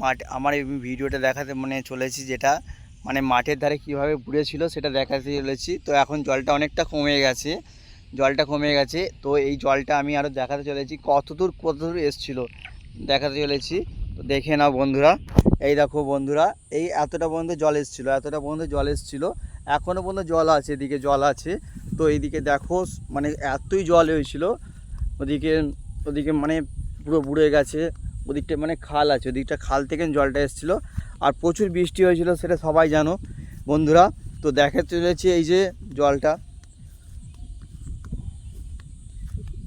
মাঠ, আমার এই ভিডিওটা দেখাতে মানে চলেছি যেটা মানে মাঠের ধারে কীভাবে পুড়ে ছিল সেটা দেখাতে চলেছি। তো এখন জলটা অনেকটা কমে গেছে, জলটা কমে গেছে। তো এই জলটা আমি আরও দেখাতে চলেছি কত দূর কত দূর এসছিল দেখাতে চলেছি। তো দেখে নাও বন্ধুরা, এই দেখো বন্ধুরা, এই এতটা পর্যন্ত জল এসেছিল, এতটা পর্যন্ত জল এসেছিল। এখনও পর্যন্ত জল আছে, এদিকে জল আছে। তো এইদিকে দেখো মানে এতই জল হয়েছিল, ওদিকে ওদিকে মানে পুরো বুড়ে গেছে। ওদিকটা মানে খাল আছে, ওদিকটা খাল থেকে জলটা এসেছিল। আর প্রচুর বৃষ্টি হয়েছিল, সেটা সবাই জানো। বন্ধুরা, তো দেখা চলেছে এই যে জলটা।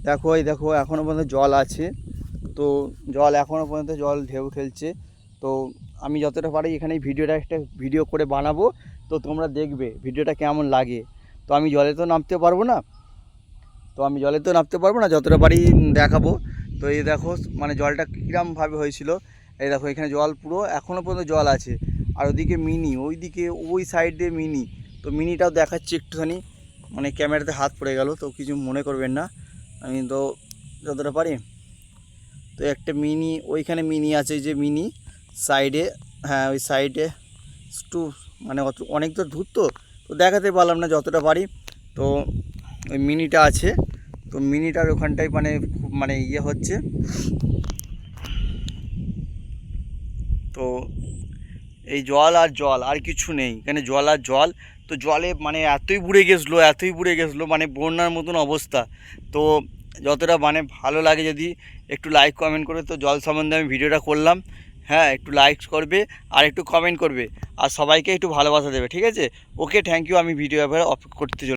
দেখো, এই দেখো এখনও পর্যন্ত জল আছে। তো জল এখনও পর্যন্ত জল ঢেউ খেলছে। তো আমি যতটা পারি এখানে ভিডিওটা একটা ভিডিও করে বানাবো। তো তোমরা দেখবে ভিডিওটা কেমন লাগে। তো আমি জলে তো নামতে পারব না। তো আমি জলে তো নামতে পারব না, যতটা পারি দেখাবো। তো এই দেখো মানে জলটা কীরমভাবে হয়েছিল, এই দেখো এখানে জল পুরো এখনও পর্যন্ত জল আছে। আর ওদিকে মিনি, ওইদিকে ওই সাইড মিনি। তো মিনিটাও দেখাচ্ছি একটুখানি মানে ক্যামেরাতে হাত পড়ে গেল, তো কিছু মনে করবেন না। আমি তো যতটা পারি। তো একটা মিনি, ওইখানে মিনি আছে যে মিনি সাইডে হ্যাঁ ওই সাইডে একটু মানে অত, অনেক তো দূর তো তো দেখাতে পারলাম না যতটা পারি। তো ওই মিনিটা আছে, তো মিনিটার ওখানটায় মানে মানে ইয়ে হচ্ছে। তো এই জল আর জল, আর কিছু নেই। এখানে জল আর জল। তো জলে মানে এতই বুড়ে গেছিল এতই বুড়ে গেছিল মানে বন্যার মতন অবস্থা। তো যতটা মানে ভালো লাগে যদি একটু লাইক কমেন্ট করে তো জল সম্বন্ধে আমি ভিডিওটা করলাম। হ্যাঁ একটু লাইক করবে আর একটু কমেন্ট করবে। আর সবাইকে একটু ভালোবাসা দেবে, ঠিক আছে? ওকে থ্যাংক ইউ আমি ভিডিও এবার অফ করতে